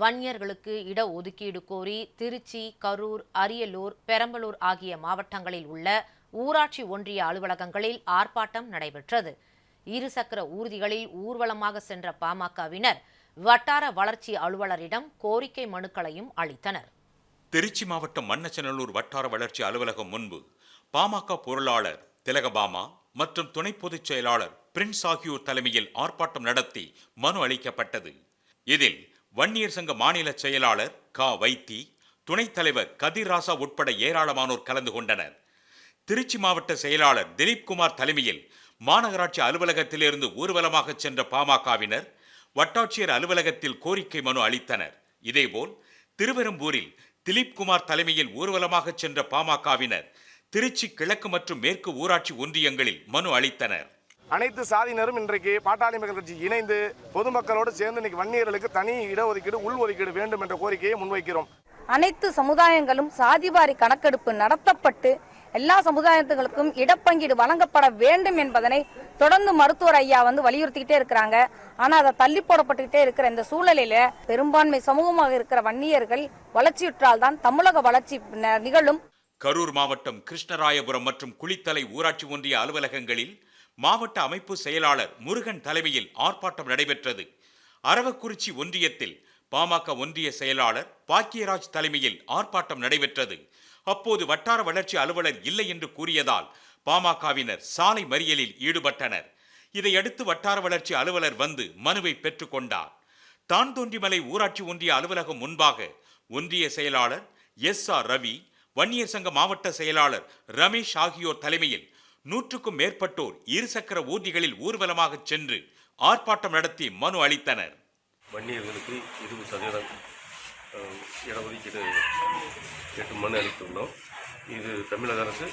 வன்னியர்களுக்கு இடஒதுக்கீடு கோரி திருச்சி கரூர் அரியலூர் பெரம்பலூர் ஆகிய மாவட்டங்களில் உள்ள ஊராட்சி ஒன்றிய அலுவலகங்களில் ஆர்ப்பாட்டம் நடைபெற்றது. இருசக்கர ஊர்திகளில் ஊர்வலமாக சென்ற பாமகவினர் வட்டார வளர்ச்சி அலுவலரிடம் கோரிக்கை மனுக்களையும் அளித்தனர். திருச்சி மாவட்டம் மன்னச்சநல்லூர் வட்டார வளர்ச்சி அலுவலகம் முன்பு பாமக பொருளாளர் திலகபாமா மற்றும் துணை பொதுச் செயலாளர் பிரின்ஸ் ஆகியோர் தலைமையில் ஆர்ப்பாட்டம் நடத்தி மனு அளிக்கப்பட்டது. இதில் வன்னியர் சங்க மாநில செயலாளர் க. வைத்தி துணைத் தலைவர் கதிர் ராசா உட்பட ஏராளமானோர் கலந்து கொண்டனர். திருச்சி மாவட்ட செயலாளர் திலீப்குமார் தலைமையில் மாநகராட்சி அலுவலகத்திலிருந்து ஊர்வலமாக சென்ற பாமகவினர் வட்டாட்சியர் அலுவலகத்தில் கோரிக்கை மனு அளித்தனர். இதேபோல் திருவெரும்பூரில் திலீப்குமார் தலைமையில் ஊர்வலமாக சென்ற பாமகவினர் திருச்சி கிழக்கு மற்றும் மேற்கு ஊராட்சி ஒன்றியங்களில் மனு அளித்தனர். அனைத்து சாதியினரும் இன்றைக்கு பாட்டாளி மக்கள் கட்சி இணைந்து பொதுமக்களோடு சேர்ந்து இன்னைக்கு வன்னியர்களுக்கு தனி இடஒதுக்கீடு உள் ஒதுக்கீடு வேண்டும் என்ற கோரிக்கையை முன்வைக்கிறோம். அனைத்து சமுதாயங்களும் சாதிவாரி கணக்கெடுப்பு நடத்தப்பட்டு எல்லா சமுதாயத்துகளுக்கும் இடப்பங்கீடு வழங்கப்பட வேண்டும் என்பதனை தொடர்ந்து மருத்துவர் ஐயா வந்து வலியுறுத்திக்கிட்டே இருக்கிறாங்க. ஆனா அதை தள்ளி போடப்பட்டுக்கிட்டே இருக்கிற இந்த சூழலில பெரும்பான்மை சமூகமாக இருக்கிற வன்னியர்கள் வளர்ச்சியுற்றால் தான் தமிழக வளர்ச்சி நிகழும். கரூர் மாவட்டம் கிருஷ்ணராயபுரம் மற்றும் குளித்தலை ஊராட்சி ஒன்றிய அலுவலகங்களில் மாவட்ட அமைப்பு செயலாளர் முருகன் தலைமையில் ஆர்ப்பாட்டம் நடைபெற்றது. அரவக்குறிச்சி ஒன்றியத்தில் பாமக ஒன்றிய செயலாளர் பாக்கியராஜ் தலைமையில் ஆர்ப்பாட்டம் நடைபெற்றது. அப்போது வட்டார வளர்ச்சி அலுவலர் இல்லை என்று கூறியதால் பாமகவினர் சாலை மறியலில் ஈடுபட்டனர். இதையடுத்து வட்டார வளர்ச்சி அலுவலர் வந்து மனுவை பெற்றுக்கொண்டார் தான் தோன்றிமலை ஊராட்சி ஒன்றிய அலுவலகம் முன்பாக ஒன்றிய செயலாளர் எஸ் ஆர் ரவி வன்னியர் சங்க மாவட்ட செயலாளர் ரமேஷ் ஆகியோர் தலைமையில் நூற்றுக்கும் மேற்பட்டோர் இருசக்கர ஊர்திகளில் ஊர்வலமாக சென்று ஆர்ப்பாட்டம் நடத்தி மனு அளித்தனர். வன்னியர்களுக்கு இருபது சதவீதம் இடஒதுக்கீடு கேட்டு மனு அளித்துள்ளோம். இது தமிழக அரசு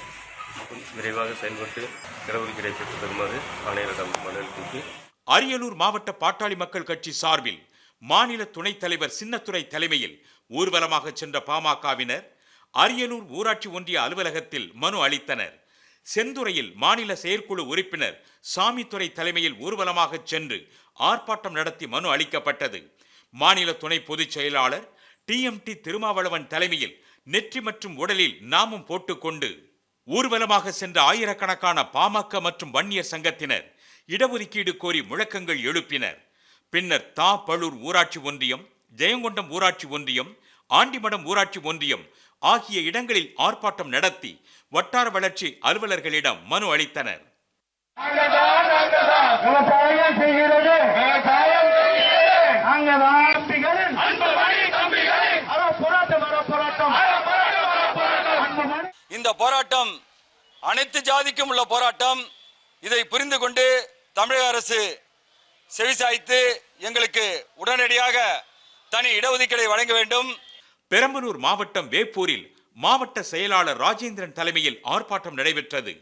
விரைவாக செயல்பட்டு இடஒதுக்கீடை பெற்று தருமாறு ஆணையரிடம் மனு அளித்து அரியலூர் மாவட்ட பாட்டாளி மக்கள் கட்சி சார்பில் மாநில துணைத் தலைவர் சின்னத்துரை தலைமையில் ஊர்வலமாக சென்ற பாமகவினர் அரியலூர் ஊராட்சி ஒன்றிய அலுவலகத்தில் மனு அளித்தனர். செந்துறையில் மாநில செயற்குழு உறுப்பினர் சாமித்துறை தலைமையில் ஊர்வலமாக சென்று ஆர்ப்பாட்டம் நடத்தி மனு அளிக்கப்பட்டது. மாநில துணை பொதுச் செயலாளர் டிஎம்டி திருமாவளவன் தலைமையில் நெற்றி மற்றும் உடலில் நாமும் போட்டுக்கொண்டு ஊர்வலமாக சென்ற ஆயிரக்கணக்கான பாமக மற்றும் வன்னியர் சங்கத்தினர் இடஒதுக்கீடு கோரி முழக்கங்கள் எழுப்பினர். பின்னர் தா பழூர் ஊராட்சி ஒன்றியம் ஜெயங்கொண்டம் ஊராட்சி ஒன்றியம் ஆண்டிமடம் ஊராட்சி ஒன்றியம் ஆகிய இடங்களில் ஆர்ப்பாட்டம் நடத்தி வட்டார வளர்ச்சி அலுவலர்களிடம் மனு அளித்தனர். இந்த போராட்டம் அனைத்து ஜாதிக்கும் உள்ள போராட்டம். இதை புரிந்து கொண்டு தமிழக அரசு செவிசாய்த்து எங்களுக்கு உடனடியாக தனி இடஒதுக்கீடை வழங்க வேண்டும். பெரம்பலூர் மாவட்டம் வேப்பூரில் மாவட்ட செயலாளர் ராஜேந்திரன் தலைமையில் ஆர்ப்பாட்டம் நடைபெற்றது.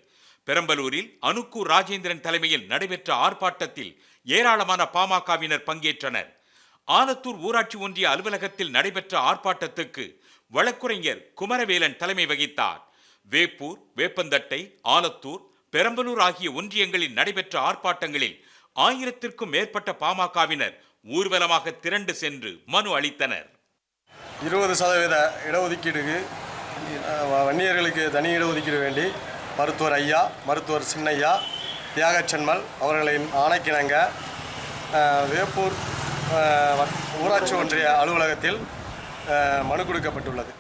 பெரம்பலூரில் அனுக்கூர் ராஜேந்திரன் தலைமையில் நடைபெற்ற ஆர்ப்பாட்டத்தில் ஏராளமான பாமகவினர் பங்கேற்றனர். ஆலத்தூர் ஊராட்சி ஒன்றிய அலுவலகத்தில் நடைபெற்ற ஆர்ப்பாட்டத்துக்கு வழக்குரைஞர் குமரவேலன் தலைமை வகித்தார். வேப்பூர் வேப்பந்தட்டை ஆலத்தூர் பெரம்பலூர் ஆகிய ஒன்றியங்களில் நடைபெற்ற ஆர்ப்பாட்டங்களில் ஆயிரத்திற்கும் மேற்பட்ட பாமகவினர் ஊர்வலமாக திரண்டு சென்று மனு அளித்தனர். இருபது சதவீத இடஒதுக்கீடுக்கு வன்னியர்களுக்கு தனி இடஒதுக்கீடு வேண்டி மருத்துவர் ஐயா மருத்துவர் சின்னையா தியாகச்சென்மல் அவர்களின் ஆணைக்கிணங்க வேப்பூர் ஊராட்சி ஒன்றிய அலுவலகத்தில் மனு கொடுக்கப்பட்டுள்ளது.